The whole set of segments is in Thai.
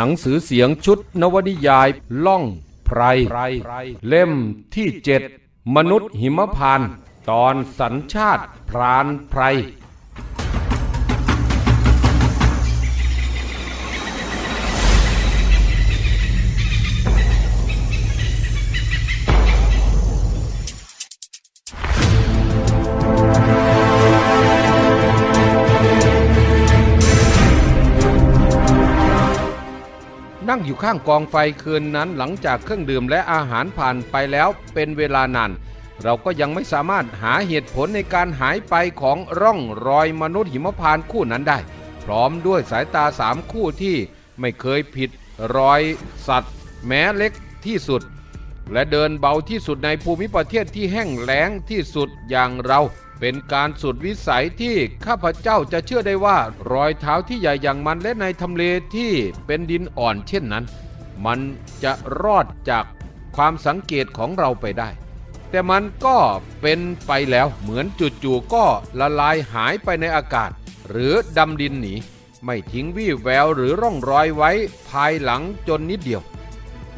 หนังสือเสียงชุดนวนิยายล่องไพร เล่มที่เจ็ดมนุษย์หิมพานต์ตอนสัญชาติพรานไพร นั่งอยู่ข้างกองไฟคืนนั้นหลังจากเครื่องดื่มและอาหารผ่านไปแล้วเป็นเวลานานเราก็ยังไม่สามารถหาเหตุผลในการหายไปของร่องรอยมนุษย์หิมพานคู่นั้นได้ พร้อมด้วยสายตาสามคู่ที่ไม่เคยผิดรอยสัตว์ แม้เล็กที่สุด และเดินเบาที่สุดในภูมิประเทศที่แห้งแล้งที่สุดอย่างเรา เป็นการสุดวิสัยที่ข้าพเจ้าจะเชื่อได้ว่ารอยเท้าที่ใหญ่อย่างมันและในทำเลที่เป็นดินอ่อนเช่นนั้น มันจะรอดจากความสังเกตของเราไปได้ แต่มันก็เป็นไปแล้วเหมือนจู่ๆก็ละลายหายไปในอากาศ หรือดำดินหนีไม่ทิ้งวี่แววหรือร่องรอยไว้ภายหลังจนนิดเดียว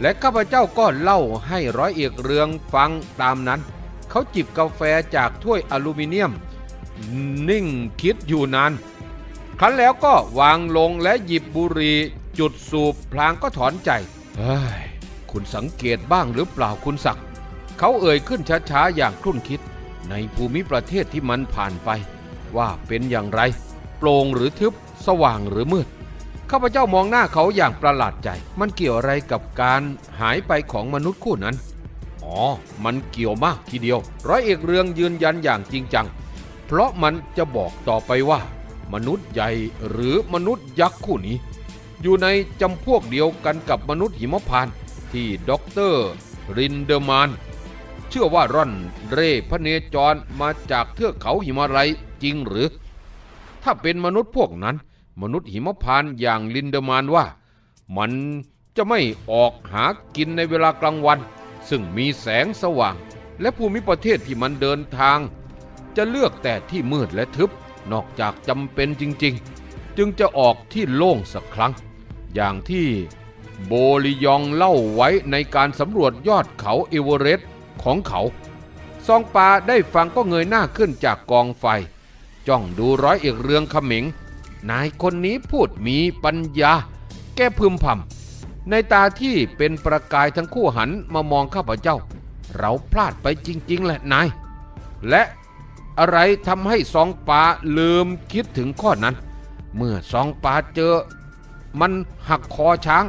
และข้าพเจ้าก็เล่าให้ร้อยเอกเรืองฟังตามนั้น เขาจิบกาแฟจากถ้วยอลูมิเนียม นิ่งคิดอยู่นานครั้นแล้วก็วางลงและหยิบบุหรี่จุดสูบพลางก็ถอนใจเฮ้ยคุณสังเกตบ้างหรือเปล่าคุณศักดิ์เขาเอ่ยขึ้นช้าๆอย่างครุ่นคิด ในภูมิประเทศที่มันผ่านไป ว่าเป็นอย่างไร โปร่งหรือทึบสว่างหรือมืดข้าพเจ้ามองหน้าเขาอย่างประหลาดใจ มันเกี่ยวอะไรกับการหายไปของมนุษย์คู่นั้น อ๋อ มันเกี่ยวมากทีเดียว ร้อยเอกเรืองยืนยันอย่างจริงจัง เพราะมันจะบอกต่อไปว่า มนุษย์ใหญ่หรือมนุษย์ยักษ์คู่นี้ อยู่ในจำพวกเดียวกันกับมนุษย์หิมพานต์ที่ด็อกเตอร์รินเดอร์มาน เชื่อว่าร่อนเร่พระเนจรมาจากเทือกเขาหิมาลัยจริงหรือ ถ้าเป็นมนุษย์พวกนั้น มนุษย์หิมพานต์อย่างลินเดอร์มานว่า มันจะไม่ออกหากินในเวลากลางวัน ซึ่งมีแสงสว่าง และภูมิประเทศที่มันเดินทาง จะเลือกแต่ที่มืดและทึบนอกจากจำเป็นจริง ๆ จึงจะออกที่โล่งสักครั้ง อย่างที่โบลิยองเล่าไว้ในการสำรวจยอดเขาเอเวอเรสต์ของเขา ซองปาได้ฟังก็เงยหน้าขึ้นจากกองไฟ จ้องดูร้อยเอกเรืองขมิง นายคนนี้พูดมีปัญญา แก้พึมพำ ในตาที่เป็นประกายทั้งคู่หันมามองข้าพเจ้า เราพลาดไปจริง ๆ แหละนาย และอะไรทำให้ซองปาลืมคิดถึงข้อนั้น เมื่อซองปาเจอ มันหักคอช้าง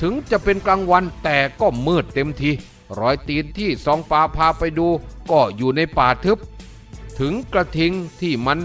ถึงจะเป็นกลางวันแต่ก็มืดเต็มที รอยตีนที่ซองปาพาไปดู ก็อยู่ในป่าทึบ ถึงกระทิงที่มัน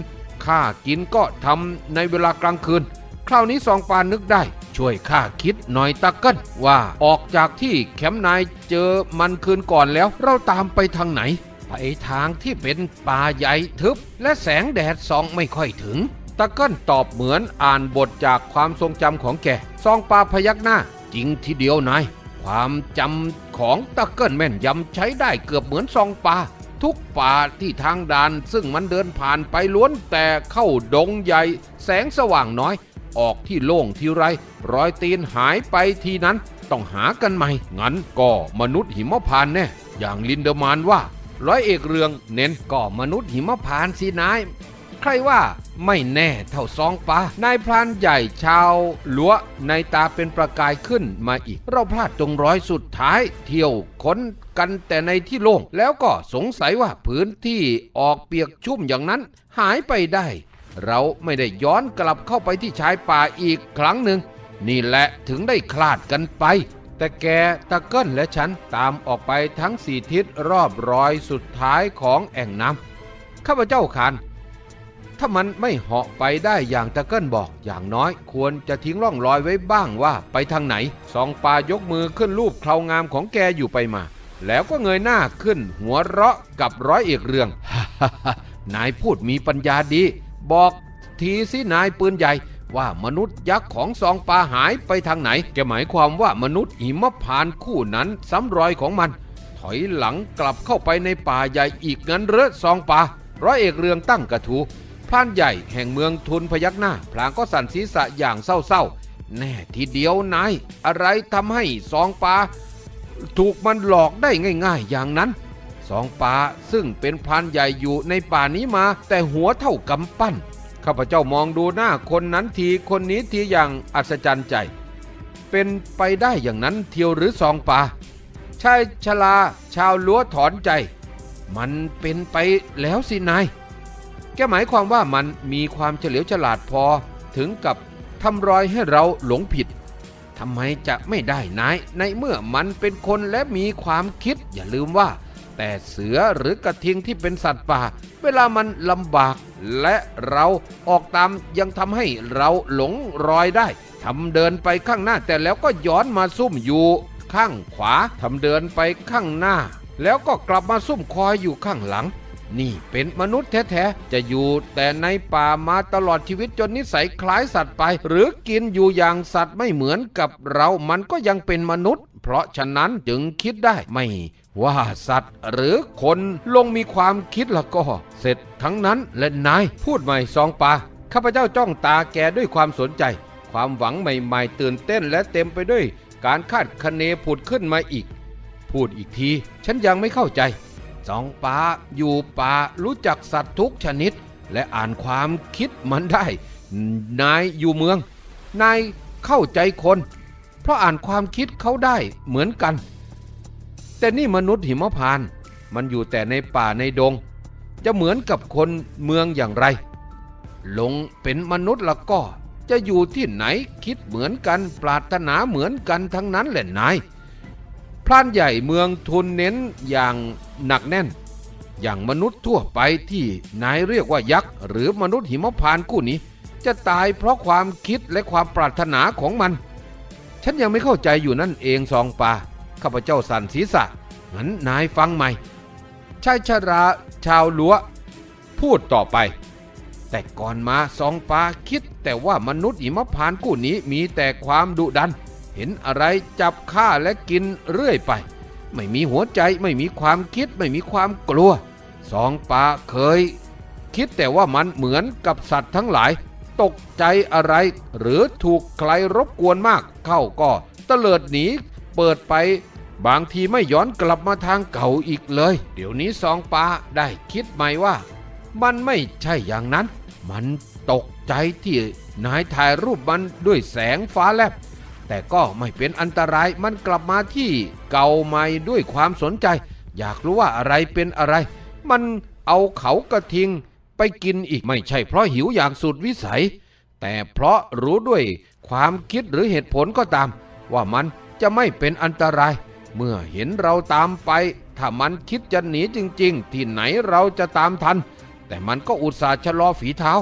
ฆ่ากินก็ทำในเวลากลางคืน คราวนี้ซองปานึกได้ ช่วยข้าคิดหน่อยตะเกิ้ลว่าออกจากที่แคมป์นายเจอมันคืนก่อนแล้ว เราตามไปทางไหน ไปทางที่เป็นป่าใหญ่ทึบ และแสงแดดส่องไม่ค่อยถึงตะเกิ้ลตอบเหมือนอ่านบทจากความทรงจำของแกซองปาพยักหน้า จริงทีเดียวนายความจำของตะเกิ้ลแม่นยำใช้ได้เกือบเหมือนซองปาทุกป่าที่ทางด่านซึ่งมันเดินผ่านไปล้วนแต่เข้าดงใหญ่ แสงสว่างน้อย ออกที่โล่งทีไรรอยตีนหายไปทีนั้น ต้องหากันใหม่ งั้นก็มนุษย์หิมพานแน่อย่างลินเดอร์มานว่า ร้อยเอกเรืองเน้นก็มนุษย์หิมพานสินาย ใครว่าไม่แน่เท่าซองปลานายพรานใหญ่ชาวลัวในตาเป็นประกายขึ้นมาอีก เราพลาดตรงร้อยสุดท้าย เที่ยวค้นกันแต่ในที่โล่งแล้วก็สงสัยว่าพื้นที่ออกเปียกชุ่มอย่างนั้น หายไปได้ เราไม่ได้ย้อนกลับเข้าไปที่ชายป่าอีกครั้งหนึ่ง นี่แหละถึงได้คลาดกันไป แต่แกตะเกิ้ลและฉันตามออกไปทั้งสี่ทิศรอบรอยสุดท้ายของแอ่งน้ำข้าพเจ้าขานถ้ามันไม่เหาะไปได้อย่างตะเกิ้ลบอกอย่างน้อย ควรจะทิ้งร่องรอยไว้บ้างว่าไปทางไหนสองปายกมือขึ้นรูปเครางามของแกอยู่ไปมา แล้วก็เงยหน้าขึ้นหัวเราะกับร้อยเอกเรืองนายพูดมีปัญญาดี บอกทีสินายปืนใหญ่ว่ามนุษย์ยักษ์ของซองปลาหายไปทางไหนแกหมายความว่ามนุษย์หิมพานคู่นั้นซ้ำรอยของมัน ถอยหลังกลับเข้าไปในป่าใหญ่อีกงั้นเหรอซองปลาร้อยเอกเรืองตั้งกระทูพรานใหญ่แห่งเมืองทุนพยักหน้า พลางก็สั่นศีรษะอย่างเศร้าๆ แน่ทีเดียวนาย อะไรทำให้สองปลาถูกมันหลอกได้ง่าย ๆ อย่างนั้น สองปลาซึ่งเป็นพรานใหญ่อยู่ในป่านี้มา แต่หัวเท่ากำปั้น ข้าพเจ้ามองดูหน้าคนนั้นทีคนนี้ทีอย่างอัศจรรย์ใจ เป็นไปได้อย่างนั้นเทียวหรือสองปลาชายชลาชาวลัวถอนใจ มันเป็นไปแล้วสินาย แกหมายความว่ามันมีความเฉลียวฉลาดพอถึงกับทำรอยให้เราหลงผิดทำไมจะไม่ได้นาย ในเมื่อมันเป็นคนและมีความคิดอย่าลืมว่า แต่เสือหรือกระทิงที่เป็นสัตว์ป่า เวลามันลำบาก และเราออกตามยังทำให้เราหลงรอยได้ทำเดินไปข้างหน้าแต่แล้วก็ย้อนมาซุ่มอยู่ ข้างขวาทำเดินไปข้างหน้า แล้วก็กลับมาซุ่มคอยอยู่ข้างหลัง นี่เป็นมนุษย์แท้ๆจะอยู่แต่ในป่ามาตลอดชีวิตจนนิสัยคล้ายสัตว์ไป หรือกินอยู่อย่างสัตว์ไม่เหมือนกับเรา มันก็ยังเป็นมนุษย์ เพราะฉะนั้นจึงคิดได้ไม่ ว่าสัตว์หรือคนลงมีความคิดแล้วก็ เสร็จทั้งนั้นและนาย พูดใหม่สองปาข้าพเจ้าจ้องตาแกด้วยความสนใจ ความหวังใหม่ ๆ ตื่นเต้นและเต็มไปด้วยการคาดคะเนผุดขึ้นมาอีก พูดอีกที ฉันยังไม่เข้าใจสองปาอยู่ป่ารู้จักสัตว์ทุกชนิด และอ่านความคิดมันได้ นายอยู่เมือง นายเข้าใจคน เพราะอ่านความคิดเขาได้เหมือนกัน แต่นี่มนุษย์หิมพาน มันอยู่แต่ในป่าในดง จะเหมือนกับคนเมืองอย่างไร ลงเป็นมนุษย์ละก็ จะอยู่ที่ไหนคิดเหมือนกันปรารถนาเหมือนกันทั้งนั้นแหละนาย พรานใหญ่เมืองทุนเน้นอย่างหนักแน่น อย่างมนุษย์ทั่วไปที่นายเรียกว่ายักษ์หรือมนุษย์หิมพานกู้นี้ จะตายเพราะความคิดและความปรารถนาของมัน ฉันยังไม่เข้าใจอยู่นั่นเองซองปา ข้าพเจ้าสั่นศีรษะงั้นนายฟังใหม่ชายชราชาวลัวพูดต่อไป แต่ก่อนมาซองปาคิด แต่ว่ามนุษย์หิมพานกู้นี้มีแต่ความดุดัน เห็นอะไรจับฆ่าและกินเรื่อยไป ไม่มีหัวใจไม่มีความคิดไม่มีความกลัวสองปาเคย คิดแต่ว่ามันเหมือนกับสัตว์ทั้งหลาย ตกใจอะไร หรือถูกใครรบกวนมากเข้าก็เตลิดหนีเปิดไป บางทีไม่ย้อนกลับมาทางเก่าอีกเลย เดี๋ยวนี้สองปาได้คิดใหม่ว่า มันไม่ใช่อย่างนั้น มันตกใจที่นายถ่ายรูปมันด้วยแสงฟ้าแลบ แต่ก็ไม่เป็นอันตรายมันกลับมาที่เก่าใหม่ด้วยความสนใจ อยากรู้ว่าอะไรเป็นอะไร มันเอาเขากระทิงไปกินอีกไม่ใช่เพราะหิวอย่างสุดวิสัย แต่เพราะรู้ด้วยความคิดหรือเหตุผลก็ตาม ว่ามันจะไม่เป็นอันตราย เมื่อเห็นเราตามไป ถ้ามันคิดจะหนีจริง ๆ ที่ไหนเราจะตามทัน แต่มันก็อุตส่าห์ชะลอฝีเท้า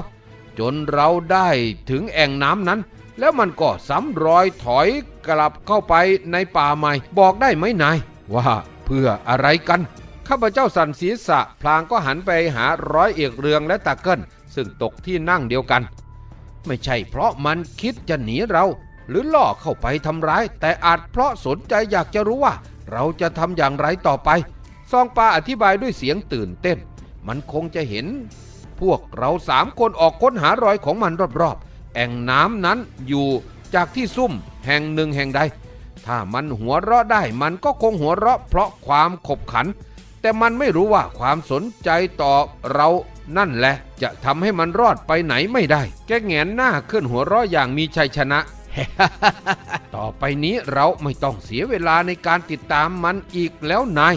จนเราได้ถึงแอ่งน้ำนั้น แล้วมันก็ซ้ำรอยถอยกลับเข้าไปในป่าใหม่ บอกได้ไหมนาย ว่าเพื่ออะไรกัน ข้าพเจ้าสันศีษะ พลางก็หันไปหาร้อยเอกเรืองและตาเกิลซึ่งตกที่นั่งเดียวกัน ไม่ใช่เพราะมันคิดจะหนีเรา หรือล่อเข้าไปทำร้าย แต่อาจเพราะสนใจอยากจะรู้ว่า เราจะทำอย่างไรต่อไป ซองปาอธิบายด้วยเสียงตื่นเต้น มันคงจะเห็น พวกเราสามคนออกค้นหารอยของมันรอบๆ แอ่งน้ำนั้นอยู่จากที่ซุ่มแห่งหนึ่งแห่งใด ถ้ามันหัวเราะได้มันก็คงหัวเราะ เพราะความขบขัน แต่มันไม่รู้ว่าความสนใจต่อเรานั่นแหละ จะทำให้มันรอดไปไหนไม่ได้ แกแงนหน้าขึ้นหัวเราะอย่างมีชัยชนะ ต่อไปนี้เราไม่ต้องเสียเวลาในการติดตามมันอีกแล้วนาย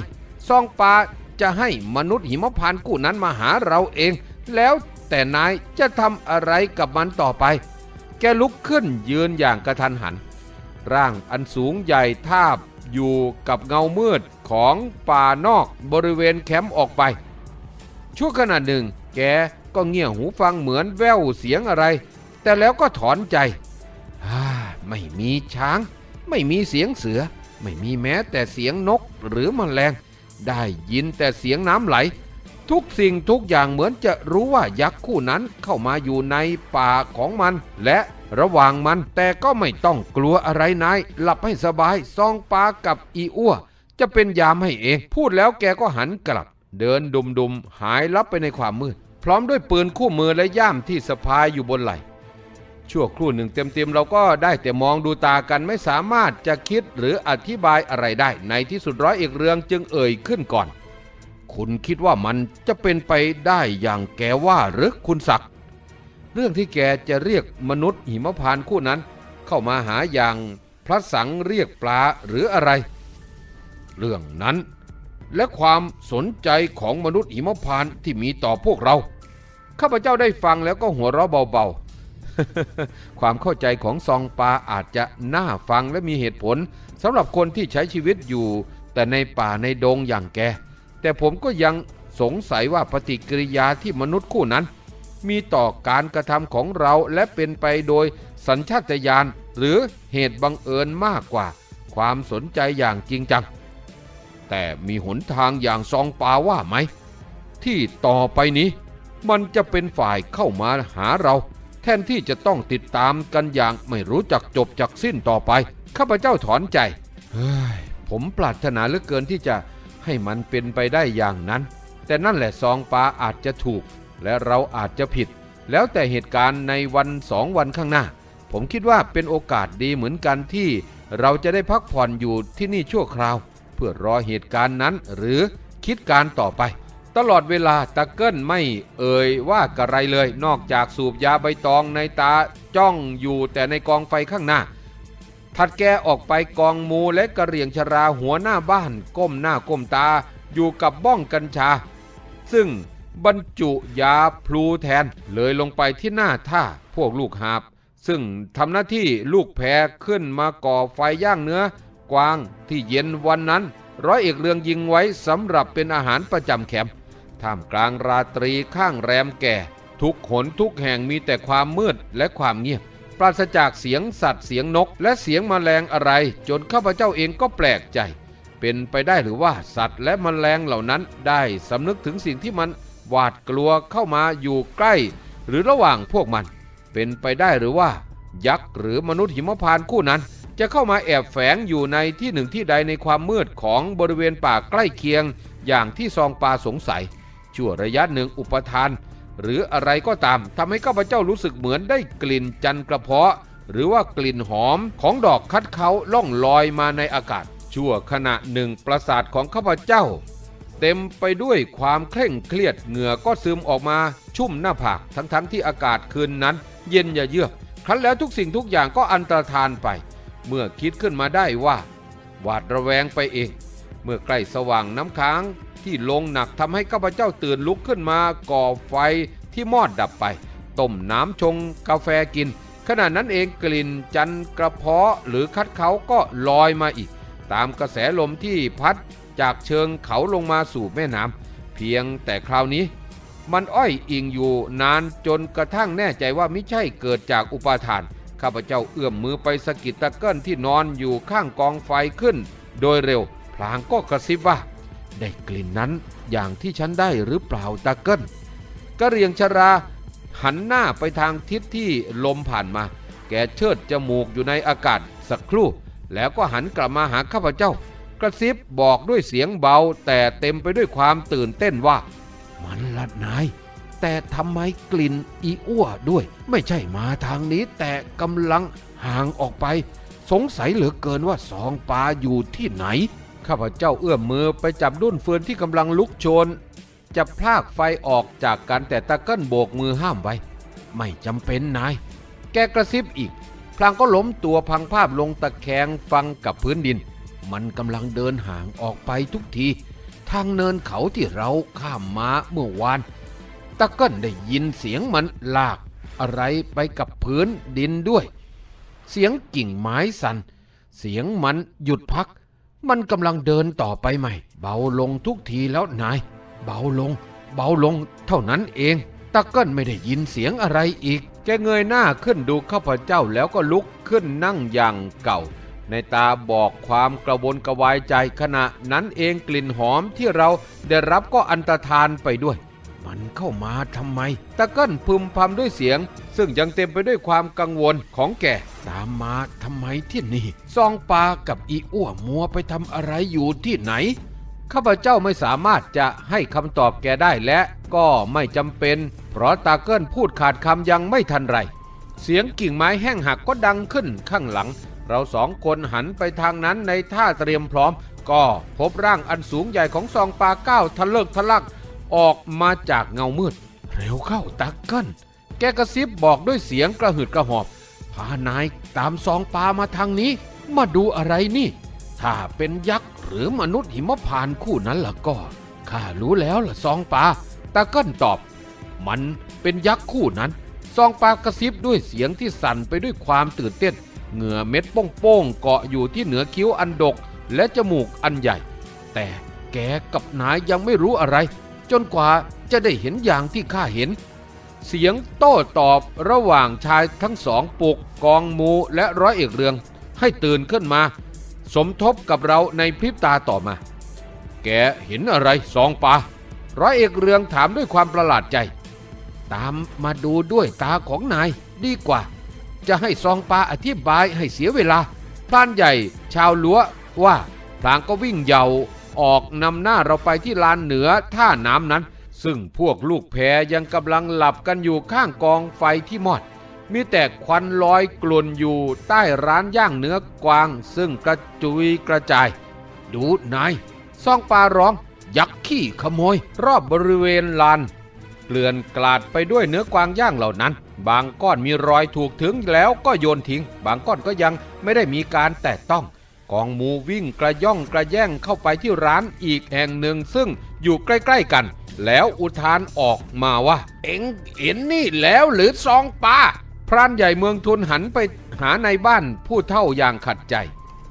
ซองปาจะให้มนุษย์หิมพานต์กู้นั้นมาหาเราเอง แล้วแต่นายจะทำอะไรกับมันต่อไป แกลุกขึ้นยืนอย่างกระทันหัน ร่างอันสูงใหญ่ทาบอยู่กับเงามืดของป่านอกบริเวณแคมป์ออกไป ชั่วขณะหนึ่ง แกก็เงี่ยหูฟังเหมือนแว่วเสียงอะไร แต่แล้วก็ถอนใจ ไม่มีช้าง ไม่มีเสียงเสือ ไม่มีแม้แต่เสียงนกหรือมแมลง ได้ยินแต่เสียงน้ำไหล ทุกสิ่งทุกอย่างเหมือนจะรู้ว่ายักษ์คู่นั้นเข้ามาอยู่ในป่าของมัน และระหว่างมันแต่ก็ไม่ต้องกลัวอะไรนายหลับให้สบายซองปลากับอีอ้วจะเป็นยามให้เอง พูดแล้วแกก็หันกลับ เดินดุมๆหายลับไปในความมืด พร้อมด้วยปืนคู่มือและย่ามที่สะพายอยู่บนไหล่ ชั่วครู่หนึ่งเต็มๆเราก็ได้แต่มองดูตากันไม่สามารถจะคิดหรืออธิบายอะไรได้ ในที่สุดร้อยเอกเรืองจึงเอ่ยขึ้นก่อน คุณคิดว่ามันจะเป็นไปได้อย่างแกว่าหรือคุณศักดิ์เรื่องที่แกจะเรียกมนุษย์หิมพานคู่นั้น เข้ามาหาอย่างพระสังเรียกปลาหรืออะไร เรื่องนั้น และความสนใจของมนุษย์หิมพานที่มีต่อพวกเราข้าพเจ้าได้ฟังแล้วก็หัวเราะเบาๆ ความเข้าใจของซองปาอาจจะน่าฟังและมีเหตุผลสำหรับคนที่ใช้ชีวิตอยู่ แต่ในป่าในดงอย่างแก แต่ผมก็ยังสงสัยว่าปฏิกิริยาที่มนุษย์คู่นั้น มีต่อการกระทำของเราและเป็นไปโดยสัญชาตญาณหรือเหตุบังเอิญมากกว่า ความสนใจอย่างจริงจัง แต่มีหนทางอย่างซองปาว่าไหม ที่ต่อไปนี้มันจะเป็นฝ่ายเข้ามาหาเรา แทนที่จะต้องติดตามกันอย่างไม่รู้จักจบจักสิ้นต่อไป ข้าพเจ้าถอนใจ เฮ้ย ผมปรารถนาเหลือเกินที่จะให้มันเป็นไปได้อย่างนั้น แต่นั่นแหละซองปลาอาจจะถูก และเราอาจจะผิด แล้วแต่เหตุการณ์ในวันสองวันข้างหน้า ผมคิดว่าเป็นโอกาสดีเหมือนกันที่ เราจะได้พักผ่อนอยู่ที่นี่ชั่วคราว เพื่อรอเหตุการณ์นั้นหรือคิดการต่อไป ตลอดเวลาตะเกิลไม่เอ่ยว่ากระไรเลย นอกจากสูบยาใบตองในตาจ้องอยู่แต่ในกองไฟข้างหน้า ถัดแกออกไปกองมูและกระเหรี่ยงชราหัวหน้าบ้าน ก้มหน้าก้มตาอยู่กับบ้องกัญชา ซึ่งบรรจุยาพลูแทนเลยลงไปที่หน้าท่าพวกลูกหาบ ซึ่งทำหน้าที่ลูกแพขึ้นมาก่อไฟย่างเนื้อกวางที่เย็นวันนั้น ร้อยเอกเรืองยิงไว้สำหรับเป็นอาหารประจำแคมป์ ท่ามกลางราตรีข้างแรมแก่ ทุกขนทุกแห่งมีแต่ความมืดและความเงียบ ปราศจากเสียงสัตว์เสียงนก และเสียงแมลงอะไร จนข้าพเจ้าเองก็แปลกใจ เป็นไปได้หรือว่าสัตว์และแมลงเหล่านั้นได้สำนึกถึงสิ่งที่มันหวาดกลัวเข้ามาอยู่ใกล้ หรือระหว่างพวกมัน เป็นไปได้หรือว่า ยักษ์หรือมนุษย์หิมพานคู่นั้น จะเข้ามาแอบแฝงอยู่ในที่หนึ่งที่ใดในความมืดของบริเวณป่าใกล้เคียง อย่างที่ซองปาสงสัย ชั่วระยะหนึ่งอุปทาน หรืออะไรก็ตามทำให้ข้าพเจ้ารู้สึกเหมือนได้กลิ่นจันทร์กระเพาะ หรือว่ากลิ่นหอมของดอกคัดเขาล่องลอยมาในอากาศ ชั่วขณะหนึ่งประสาทของข้าพเจ้า เต็มไปด้วยความเคร่งเครียดเหงื่อก็ซึมออกมาชุ่มหน้าผากทั้งๆทที่อากาศคืนนั้น เย็นอย่าเยือกครั้นแล้วทุกสิ่งทุกอย่างก็อันตรธานไป เมื่อคิดขึ้นมาได้ว่า หวาดระแวงไปเอง เมื่อใกล้สว่างน้ำค้าง ที่ลงหนักทำให้ข้าพเจ้าตื่นลุกขึ้นมาก่อไฟที่มอดดับไป ต้มน้ำชงกาแฟกิน ขณะนั้นเองกลิ่นจันกระเพาะหรือคัดเขาก็ลอยมาอีก ตามกระแสลมที่พัดจากเชิงเขาลงมาสู่แม่น้ำเพียงแต่คราวนี้ มันอ้อยอิงอยู่นานจนกระทั่งแน่ใจว่าไม่ใช่เกิดจากอุปาทานข้าพเจ้าเอื้อมมือไปสกิดตะเกิลที่นอนอยู่ข้างกองไฟขึ้น โดยเร็วพลางก็กระซิบว่า ได้กลิ่นนั้นอย่างที่ฉันได้หรือเปล่าตะเกิลกระเรียงชรา หันหน้าไปทางทิศที่ลมผ่านมา แกเชิดจมูกอยู่ในอากาศสักครู่ แล้วก็หันกลับมาหาข้าพเจ้า กระซิบบอกด้วยเสียงเบาแต่เต็มไปด้วยความตื่นเต้นว่า มันละนาย แต่ทำไมกลิ่นอีอ้วด้วย ไม่ใช่มาทางนี้แต่กำลังห่างออกไป สงสัยเหลือเกินว่าสองปลาอยู่ที่ไหน ข้าพเจ้าเอื้อมมือไปจับดุ้นเฟือนที่กำลังลุกโชน จะพลากไฟออกจากกันแต่ตะกิ้ลโบกมือห้ามไว้ ไม่จำเป็นนาย แกกระซิบอีก พลางก็ล้มตัวพังภาพลงตะแคงฟังกับพื้นดิน มันกำลังเดินห่างออกไปทุกที ทางเนินเขาที่เราข้ามมาเมื่อวาน ตะกิ้ลได้ยินเสียงมันลากอะไรไปกับพื้นดินด้วย เสียงกิ่งไม้สัน่นเสียงมันหยุดพัก มันกำลังเดินต่อไปใหม่ เบาลงทุกทีแล้วนาย เบาลง เบาลง เท่านั้นเองตะเกิ้ลไม่ได้ยินเสียงอะไรอีก แกเงยหน้าขึ้นดูข้าพเจ้าแล้วก็ลุกขึ้นนั่งอย่างเก่า ในตาบอกความกระวนกระวายใจขณะนั้นเองกลิ่นหอมที่เราได้รับก็อันตรธานไปด้วย มันเข้ามาทำไม ตะเกิ้ลพึมพำด้วยเสียง ซึ่งยังเต็มไปด้วยความกังวลของแก ตามมาทำไมที่นี่ซองปลากับอีอ้วมัวไปทำอะไรอยู่ที่ไหน ข้าพเจ้าไม่สามารถจะให้คำตอบแกได้และก็ไม่จำเป็น เพราะตาเกิ้ลพูดขาดคำยังไม่ทันไร เสียงกิ่งไม้แห้งหักก็ดังขึ้นข้างหลัง เราสองคนหันไปทางนั้นในท่าเตรียมพร้อม ก็พบร่างอันสูงใหญ่ของซองปลาก้าวทะเลิกทะลักออกมาจากเงามืด เร็วเข้าตักเกิลแกกระซิบบอกด้วยเสียงกระหืดกระหอบ พานายตามซองปลามาทางนี้ มาดูอะไรนี่ ถ้าเป็นยักษ์หรือมนุษย์หิมพานคู่นั้นล่ะก็ข้ารู้แล้วล่ะซองปลาตาเกิลตอบ มันเป็นยักษ์คู่นั้น ซองปลากระซิบด้วยเสียงที่สั่นไปด้วยความตื่นเต้นเหงื่อเม็ดโป้งๆเกาะอยู่ที่เหนือคิ้วอันดกและจมูกอันใหญ่ แต่แกกับนายยังไม่รู้อะไร จนกว่าจะได้เห็นอย่างที่ข้าเห็น เสียงโต้ตอบระหว่างชายทั้งสองปลุกกองมูและร้อยเอกเรือง ให้ตื่นขึ้นมา สมทบกับเราในพริบตาต่อมา แกเห็นอะไรสองปาร้อยเอกเรืองถามด้วยความประหลาดใจ ตามมาดูด้วยตาของนายดีกว่า จะให้ซองปาอธิบายให้เสียเวลาพรานใหญ่ชาวลัวว่าพลางก็วิ่งเหยาออกนำหน้าเราไปที่ลานเหนือท่าน้ำนั้น ซึ่งพวกลูกแพยังกำลังหลับกันอยู่ข้างกองไฟที่มอด มีแต่ควันลอยกลุ่นอยู่ใต้ร้านย่างเนื้อกวาง ซึ่งกระจุยกระจาย ดูนายซ่องปลาร้อง ยักษ์ขี้ขโมย รอบบริเวณลานเกลื่อนกลาดไปด้วยเนื้อกวางย่างเหล่านั้น บางก้อนมีรอยถูกถึงแล้วก็โยนทิ้ง บางก้อนก็ยังไม่ได้มีการแตะต้องกองหมูวิ่งกระย่องกระแย่งเข้าไปที่ร้านอีกแห่งหนึ่งซึ่งอยู่ใกล้ ๆ กัน แล้วอุทานออกมาว่า เอ็งเห็นนี่แล้วหรือซองปลาพรานใหญ่เมืองทุนหันไปหาในบ้านผู้เท่าอย่างขัดใจ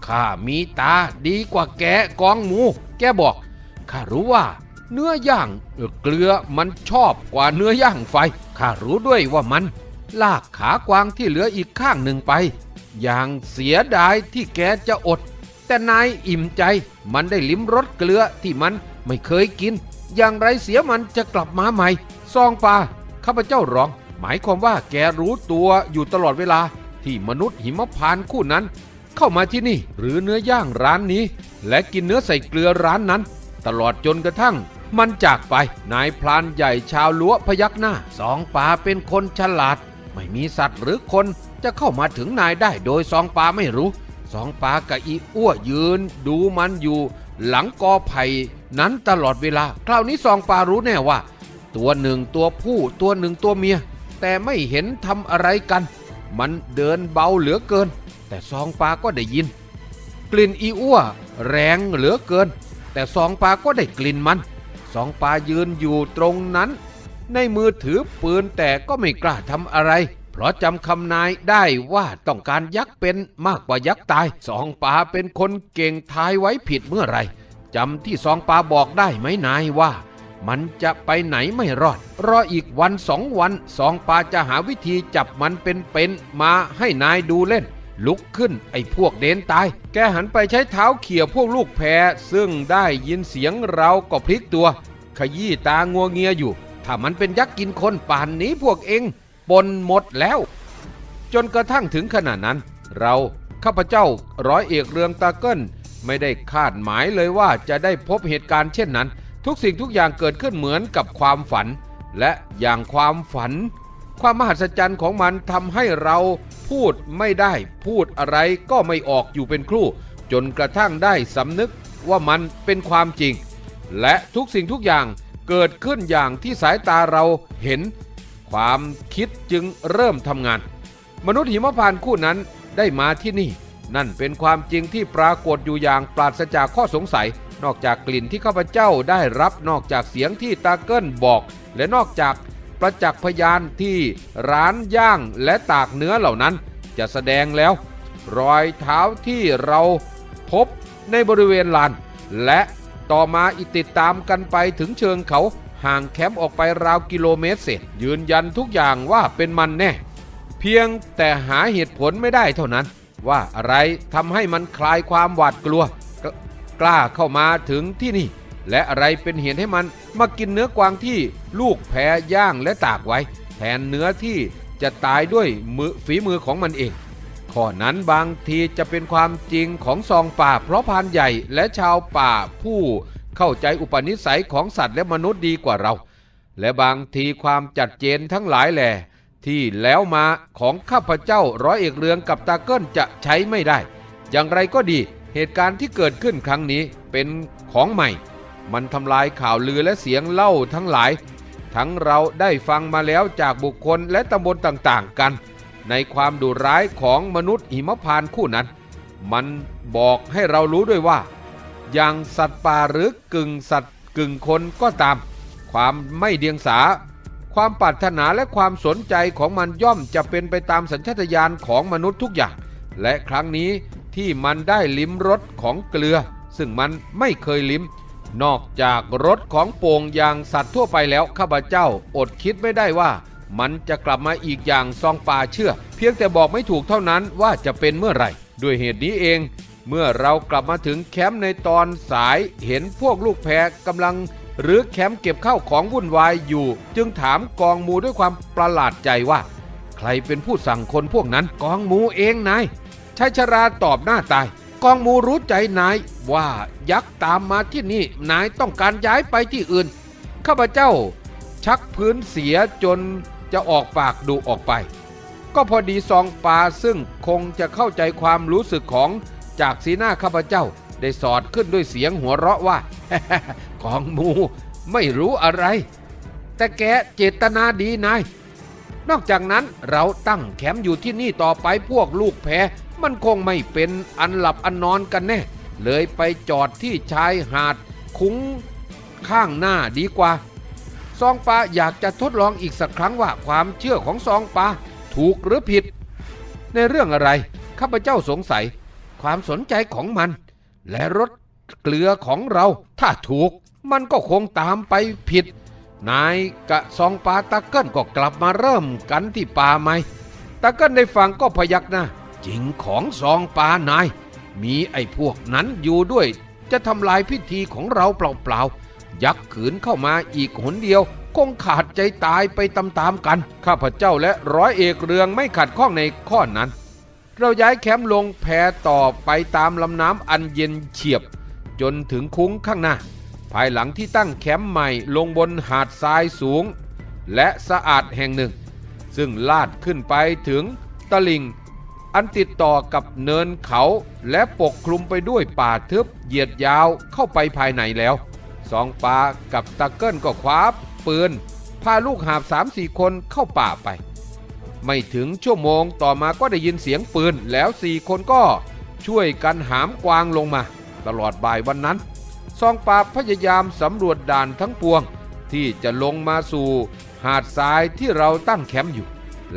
ข้ามีตาดีกว่าแกกองหมู แกบอกข้ารู้ว่า เนื้อย่างเกลือมันชอบกว่าเนื้อย่างไฟข้ารู้ด้วยว่ามัน ลากขากวางที่เหลืออีกข้างหนึ่งไป อย่างเสียดายที่แกจะอด แต่นายอิ่มใจมันได้ลิ้มรสเกลือที่มันไม่เคยกิน อย่างไรเสียมันจะกลับมาใหม่ ซองปลาข้าพเจ้าร้อง หมายความว่าแกรู้ตัวอยู่ตลอดเวลา ที่มนุษย์หิมพานคู่นั้น เข้ามาที่นี่หรือเนื้อย่างร้านนี้ และกินเนื้อใส่เกลือร้านนั้น ตลอดจนกระทั่ง มันจากไปนายพลานใหญ่ชาวล้วพยักหน้าสองปาเป็นคนฉลาด ไม่มีสัตว์หรือคนจะเข้ามาถึงนายได้โดยสองปาไม่รู้สองปากับอีอ้วยืนดูมันอยู่ หลังกอไผ่นั้นตลอดเวลา คราวนี้สองปารู้แน่ว่า ตัวหนึ่งตัวผู้ตัวหนึ่งตัวเมีย แต่ไม่เห็นทำอะไรกัน มันเดินเบาเหลือเกิน แต่ซองปลาก็ได้ยิน กลิ่นอีอ้วแรงเหลือเกิน แต่สองปลาก็ได้กลิ่นมันสองปลายืนอยู่ตรงนั้น ในมือถือปืนแต่ก็ไม่กล้าทำอะไร เพราะจำคำนายได้ว่าต้องการยักษ์เป็นมากกว่ายักษ์ตายสองปลาเป็นคนเก่งทายไว้ผิดเมื่อไรจำที่สองปลาบอกได้ไหมนายว่า มันจะไปไหนไม่รอด รออีกวันสองวันสองปลาจะหาวิธีจับมันเป็นๆมาให้นายดูเล่น ลุกขึ้นไอ้พวกเดนตาย แกหันไปใช้เท้าเขี่ยพวกลูกแพซึ่งได้ยินเสียงเราก็พลิกตัว ขยี้ตางัวเงียอยู่ ถ้ามันเป็นยักษ์กินคนป่านนี้พวกเอง ปนหมดแล้ว จนกระทั่งถึงขนาดนั้น เราข้าพเจ้าร้อยเอกเรืองตาเกิลไม่ได้คาดหมายเลยว่าจะได้พบเหตุการณ์เช่นนั้น ทุกสิ่งทุกอย่างเกิดขึ้นเหมือนกับความฝัน และอย่างความฝัน ความมหัศจรรย์ของมันทำให้เราพูดไม่ได้พูดอะไรก็ไม่ออกอยู่เป็นครู่ จนกระทั่งได้สำนึกว่ามันเป็นความจริง และทุกสิ่งทุกอย่างเกิดขึ้นอย่างที่สายตาเราเห็น ความคิดจึงเริ่มทำงาน มนุษย์หิมพานต์คู่นั้นได้มาที่นี่ นั่นเป็นความจริงที่ปรากฏอยู่อย่างปราศจากข้อสงสัย นอกจากกลิ่นที่ข้าพเจ้าได้รับนอกจากเสียงที่ตาเกิลบอก และนอกจากประจักษ์พยานที่ร้านย่างและตากเนื้อเหล่านั้น จะแสดงแล้ว รอยเท้าที่เราพบในบริเวณลาน และต่อมาอีกติดตามกันไปถึงเชิงเขา ห่างแคมป์ออกไปราวกิโลเมตรเศษยืนยันทุกอย่างว่าเป็นมันแน่ เพียงแต่หาเหตุผลไม่ได้เท่านั้น ว่าอะไรทำให้มันคลายความหวาดกลัวกกล้าเข้ามาถึงที่นี่ และอะไรเป็นเหตุให้มันมากินเนื้อกวางที่ลูกแพย่างและตากไว้ แทนเนื้อที่จะตายด้วยมือฝีมือของมันเองข้อนั้นบางทีจะเป็นความจริงของซองป่าเพราะพานใหญ่และชาวป่าผู้ เข้าใจอุปนิสัยของสัตว์และมนุษย์ดีกว่าเรา และบางทีความจัดเจนทั้งหลายแหล่ที่แล้วมาของข้าพเจ้าร้อยเอกเรืองกับตาเกิลจะใช้ไม่ได้ อย่างไรก็ดีเหตุการณ์ที่เกิดขึ้นครั้งนี้เป็นของใหม่ มันทำลายข่าวลือและเสียงเล่าทั้งหลาย ทั้งเราได้ฟังมาแล้วจากบุคคลและตำบลต่างๆกัน ในความดุร้ายของมนุษย์หิมพานคู่นั้น มันบอกให้เรารู้ด้วยว่า อย่างสัตว์ป่าหรือกึ่งสัตว์กึ่งคนก็ตาม ความไม่เดียงสา ความปรารถนาและความสนใจของมันย่อมจะเป็นไปตามสัญชาตญาณของมนุษย์ทุกอย่าง และครั้งนี้ที่มันได้ลิ้มรสของเกลือ ซึ่งมันไม่เคยลิ้ม นอกจากรสของโป่งอย่างสัตว์ทั่วไปแล้วข้าพเจ้าอดคิดไม่ได้ว่า มันจะกลับมาอีกอย่างซองป่าเชื่อ เพียงแต่บอกไม่ถูกเท่านั้นว่าจะเป็นเมื่อไหร่ ด้วยเหตุนี้เอง เมื่อเรากลับมาถึงแคมป์ในตอนสายเห็นพวกลูกแพรกำลัง หรือแคมป์เก็บข้าวของวุ่นวายอยู่ จึงถามกองหมูด้วยความประหลาดใจว่า ใครเป็นผู้สั่งคนพวกนั้นกองหมูเองนายชายชราตอบหน้าตาย กองหมูรู้ใจนายว่ายักษ์ตามมาที่นี่นายต้องการย้ายไปที่อื่น ข้าพเจ้า ชักพื้นเสียจนจะออกปากดูออกไป ก็พอดีซองปลาซึ่งคงจะเข้าใจความรู้สึกของ จากสีหน้าข้าพเจ้าได้สอดขึ้นด้วยเสียงหัวเราะว่า กองมูไม่รู้อะไร แต่แกเจตนาดีนาย นอกจากนั้นเราตั้งแคมป์อยู่ที่นี่ต่อไปพวกลูกแพมันคงไม่เป็นอันหลับอันนอนกันแน่ เลยไปจอดที่ชายหาดคุ้งข้างหน้าดีกว่า ซองปลาอยากจะทดลองอีกสักครั้งว่าความเชื่อของซองปลาถูกหรือผิด ในเรื่องอะไร ข้าพเจ้าสงสัย ความสนใจของมัน และรสเกลือของเรา ถ้าถูก มันก็คงตามไปผิด นายกะซองปลาตะเกิลก็กลับมาเริ่มกันที่ป่าไหมตะเกิลได้ฟังก็พยักหน้าจริงของซองปลานาย มีไอ้พวกนั้นอยู่ด้วย จะทำลายพิธีของเราเปล่าๆยักษ์ขืนเข้ามาอีกหนเดียวคงขาดใจตายไปตามๆกัน ข้าพเจ้าและร้อยเอกเรืองไม่ขัดข้องในข้อนั้น เราย้ายแคมป์ลงแพต่อไปตามลำน้ำอันเย็นเฉียบ จนถึงคุ้งข้างหน้า ภายหลังที่ตั้งแคมป์ใหม่ลงบนหาดทรายสูง และสะอาดแห่งหนึ่ง ซึ่งลาดขึ้นไปถึงตลิ่งอันติดต่อกับเนินเขาและปกคลุมไปด้วยป่าทึบเหยียดยาวเข้าไปภายในแล้วสองปากับตะเกิลก็คว้าปืนพาลูกหาบสามสี่คนเข้าป่าไป ไม่ถึงชั่วโมงต่อมาก็ได้ยินเสียงปืนแล้วสี่คนก็ช่วยกันหามกวางลงมา ตลอดบ่ายวันนั้น ซองปราบพยายามสำรวจด่านทั้งปวง ที่จะลงมาสู่หาดทรายที่เราตั้งแคมป์อยู่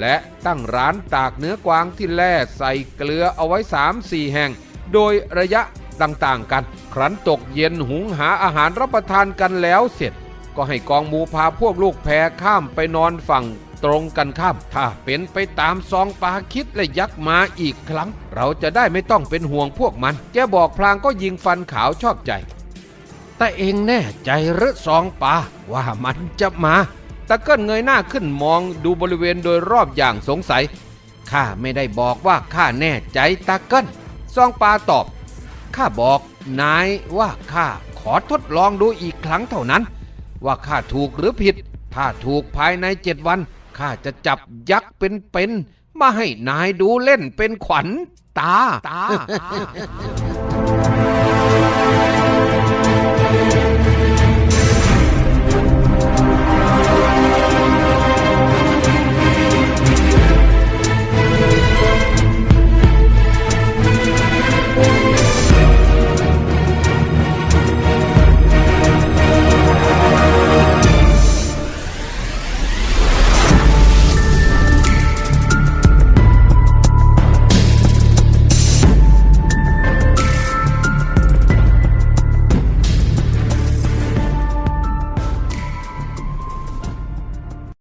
และตั้งร้านตากเนื้อกวางที่แล่ใส่เกลือเอาไว้3-4แห่ง โดยระยะต่างๆกัน ครั้นตกเย็นหุงหาอาหารรับประทานกันแล้วเสร็จ ก็ให้กองหมูพาพวกลูกแพข้ามไปนอนฝั่ง ตรงกันข้าม ถ้าเป็นไปตามซองปลาคิดและยักษ์มาอีกครั้ง เราจะได้ไม่ต้องเป็นห่วงพวกมัน แกบอกพลางก็ยิงฟันขาวชอบใจ แต่เองแน่ใจหรือซองปลาว่ามันจะมาตะเกิ้ลเงยหน้าขึ้นมองดูบริเวณโดยรอบอย่างสงสัย ข้าไม่ได้บอกว่าข้าแน่ใจตะเกิ้ลซองปลาตอบ ข้าบอกนายว่าข้าขอทดลองดูอีกครั้งเท่านั้น ว่าข้าถูกหรือผิด ถ้าถูกภายในเจ็ดวัน ข้าจะจับยักษ์เป็นๆมาให้นายดูเล่นเป็นขวัญตาตา